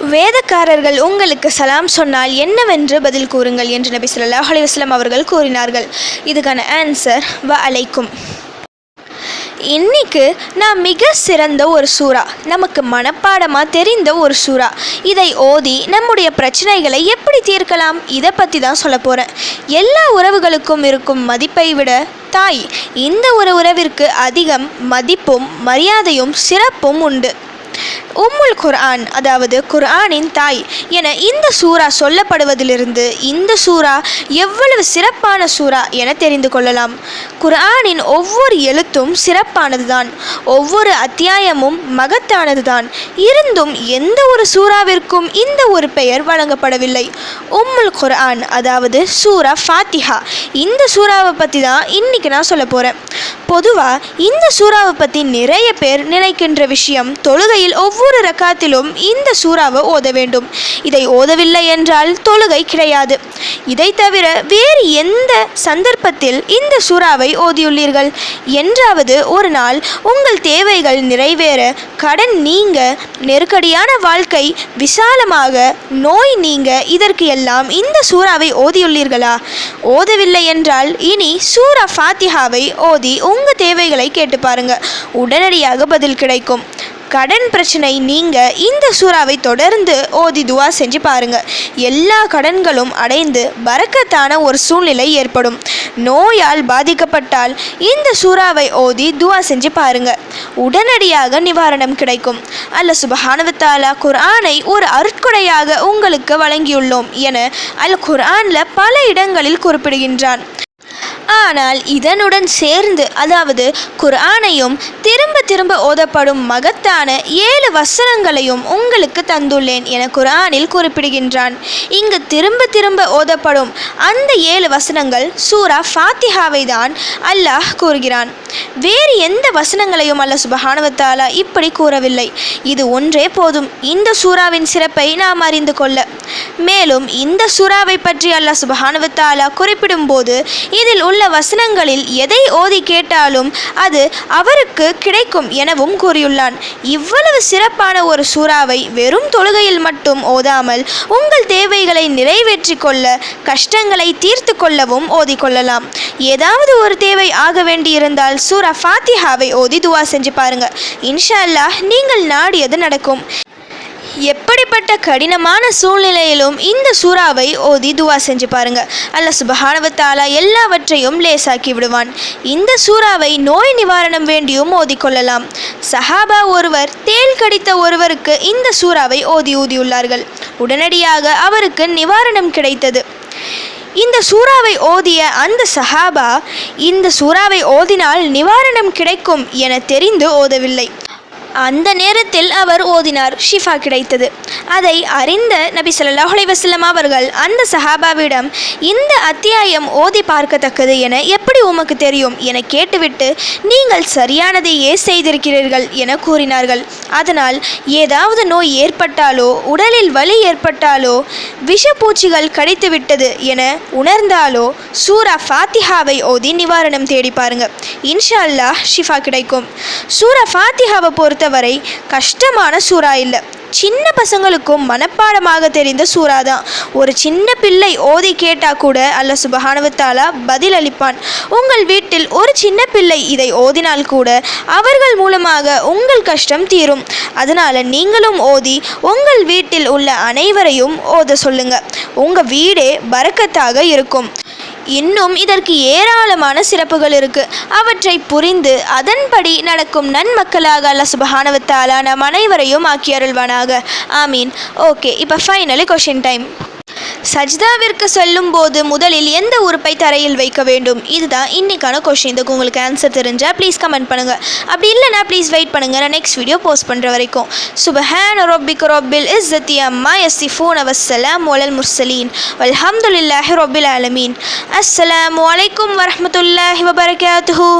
வேதக்காரர்கள் உங்களுக்கு சலாம் சொன்னால் என்னவென்று பதில் கூறுங்கள் என்று நபி சொல்லாஹ் அலிவாஸ்லாம் அவர்கள் கூறினார்கள். இதுக்கான ஆன்சர் வ அலைக்கும் இன்னைக்கு நான் மிக சிறந்த ஒரு சூறா நமக்கு மனப்பாடமாக தெரிந்த ஒரு சூறா. இதை ஓதி நம்முடைய பிரச்சனைகளை எப்படி தீர்க்கலாம்? இதை பற்றி தான் சொல்ல போகிறேன் எல்லா உறவுகளுக்கும் இருக்கும் மதிப்பை விட தாய் இந்த ஒரு உறவிற்கு அதிகம் மதிப்பும் மரியாதையும் சிறப்பும் உண்டு. உம்முல் குர்ஆன் அதாவது குர்ஆனின் தாய் என இந்த சூரா சொல்லப்படுவதிலிருந்து இந்த சூரா எவ்வளவு சிறப்பான சூரா என தெரிந்து கொள்ளலாம். குர்ஆனின் ஒவ்வொரு எழுத்தும் சிறப்பானதுதான் ஒவ்வொரு அத்தியாயமும் மகத்தானதுதான். இருந்தும் எந்த ஒரு சூறாவிற்கும் இந்த ஒரு பெயர் வழங்கப்படவில்லை. உம்முல் குர்ஆன் அதாவது சூரா ஃபாத்திஹா. இந்த சூறாவை பற்றி தான் இன்றைக்கி நான் சொல்ல போகிறேன் பொதுவாக இந்த சூறாவை பற்றி நிறைய பேர் நினைக்கின்ற விஷயம் தொழுகையில் ஒவ்வொரு ரக்காத்திலும் இந்த சூறாவை ஓத வேண்டும். இதை ஓதவில்லை என்றால் தொழுகை கிடையாது. இதை தவிர வேறு எந்த சந்தர்ப்பத்தில் இந்த சூறாவை ஓதியுள்ளீர்கள்? என்றாவது ஒரு நாள் உங்கள் தேவைகள் நிறைவேற கடன் நீங்க நெருக்கடியான வாழ்க்கை விசாலமாக நோய் நீங்க இதற்கு எல்லாம் இந்த சூறாவை ஓதியுள்ளீர்களா? ஓதவில்லை என்றால் இனி சூரா ஃபாத்திஹாவை ஓதி உங்கள் தேவைகளை கேட்டு பாருங்க. உடனடியாக பதில் கிடைக்கும். கடன் பிரச்சனை நீங்க இந்த சூறாவை தொடர்ந்து ஓதி துவா செஞ்சு பாருங்க. எல்லா கடன்களும் அடைந்து பறக்கத்தான ஒரு சூழ்நிலை ஏற்படும். நோயால் பாதிக்கப்பட்டால் இந்த சூறாவை ஓதி துவா செஞ்சு பாருங்க. உடனடியாக நிவாரணம் கிடைக்கும். அல்ல சுபஹானவத்தாலா குர்ஆனை ஒரு அருட்கொடையாக உங்களுக்கு வழங்கியுள்ளோம் என அல் குர்ஆனில் பல இடங்களில் குறிப்பிடுகின்றான். ஆனால் இதனுடன் சேர்ந்து அதாவது குர்ஆனையும் திரும்ப திரும்ப ஓதப்படும் மகத்தான ஏழு வசனங்களையும் உங்களுக்கு தந்துள்ளேன் என குர்ஆனில் குறிப்பிடுகின்றான். இங்கு திரும்ப திரும்ப ஓதப்படும் அந்த ஏழு வசனங்கள் சூரா ஃபாத்திஹாவை தான் அல்லாஹ் கூறுகிறான். வேறு எந்த வசனங்களையும் அல்ல சுபஹானவத்தாலா இப்படி கூறவில்லை. இது ஒன்றே போதும். இந்த சூறாவின் சிறப்பை நாம் அறிந்து கொள்ள மேலும் இந்த சூறாவை பற்றி அல்லாஹ் சுபஹானவத்தாலா குறிப்பிடும்போது இதில் உள்ள வசனங்களில் எதை ஓதி கேட்டாலும் அது அவருக்கு கிடைக்கும் எனவும் கூறியுள்ளான். இவ்வளவு சிறப்பான ஒரு சூறாவை வெறும் தொழுகையில் மட்டும் ஓதாமல் உங்கள் தேவைகளை நிறைவேற்றி கொள்ள கஷ்டங்களை தீர்த்து கொள்ளவும் ஓதிக்கொள்ளலாம் ஏதாவது ஒரு தேவை ஆக வேண்டியிருந்தால் சூரா ஃபாத்திஹாவை ஓதி துவா செஞ்சு பாருங்க. இன்ஷா அல்லாஹ் நீங்கள் நாடியது நடக்கும். எப்படிப்பட்ட கடினமான சூழ்நிலையிலும் இந்த சூறாவை ஓதி துவா செஞ்சு பாருங்க. அல்ல சுபஹானவத்தாலா எல்லாவற்றையும் லேசாக்கி விடுவான். இந்த சூறாவை நோய் நிவாரணம் வேண்டியும் ஓதிக்கொள்ளலாம் சஹாபா ஒருவர் தேல் கடித்த ஒருவருக்கு இந்த சூறாவை ஓதி ஊதியுள்ளார்கள். உடனடியாக அவருக்கு நிவாரணம் கிடைத்தது. இந்த சூறாவை ஓதிய அந்த சஹாபா இந்த சூறாவை ஓதினால் நிவாரணம் கிடைக்கும் என தெரிந்து ஓதவில்லை. அந்த நேரத்தில் அவர் ஓதினார். ஷிஃபா கிடைத்தது. அதை அறிந்த நபி சொல்லாஹ் அலைவசல்லம் அவர்கள் அந்த சஹாபாவிடம் இந்த அத்தியாயம் ஓதி பார்க்கத்தக்கது என எப்படி உமக்கு தெரியும்? என கேட்டுவிட்டு நீங்கள் சரியானதையே செய்திருக்கிறீர்கள் என கூறினார்கள். அதனால் ஏதாவது நோய் ஏற்பட்டாலோ உடலில் வலி ஏற்பட்டாலோ விஷப்பூச்சிகள் கடித்துவிட்டது என உணர்ந்தாலோ சூரா ஃபாத்திஹாவை ஓதி நிவாரணம் தேடி பாருங்க. இன்ஷா அல்லாஹ் ஷிஃபா கிடைக்கும். சூரா ஃபாத்திஹாவை பொறுத்தவரை கஷ்டமான சூறா இல்லை. சின்ன பசங்களுக்கும் மனப்பாடமாக தெரிந்த சூறா தான். ஒரு சின்ன பிள்ளை ஓதி கேட்டா கூட அல்ல சுபஹானவத்தாலா பதில் அளிப்பான் உங்கள் வீட்டில் ஒரு சின்ன பிள்ளை இதை ஓதினால் கூட அவர்கள் மூலமாக உங்கள் கஷ்டம் தீரும். அதனால நீங்களும் ஓதி உங்கள் வீட்டில் உள்ள அனைவரையும் ஓத சொல்லுங்க. உங்க வீடே பறக்கத்தாக இருக்கும். இன்னும் இதற்கு ஏராளமான சிறப்புகள் இருக்கு. அவற்றை புரிந்து அதன்படி நடக்கும் நன்மக்களாக அல்ல சுபஹானவத்தாலா நம் அனைவரையும் ஆக்கி அருள்வானாக. ஆமீன். ஓகே இப்போ ஃபைனலி கொஷின் டைம் சஜிதாவிற்கு செல்லும் போது முதலில் எந்த உறுப்பை தரையில் வைக்க வேண்டும்? இதுதான் இன்னைக்கான கொஷின் இதுக்கு உங்களுக்கு ஆன்சர் தெரிஞ்சால் ப்ளீஸ் கமெண்ட் பண்ணுங்கள் அப்படி இல்லைனா ப்ளீஸ் வெயிட் பண்ணுங்கள் நான் நெக்ஸ்ட் வீடியோ போஸ்ட் பண்ணுற வரைக்கும். சுபஹான் ரொபிக் ரொபில் தி அம்மா யசிஃபூன் அவசலாம் ஒலல் முர்சலீன் வல்ஹம்துலில்லாஹி ரொபில் ஆலமீன். அஸ்ஸலாமு அலைக்கும் வரமத்துல்லாஹி வபரகாத்துஹு.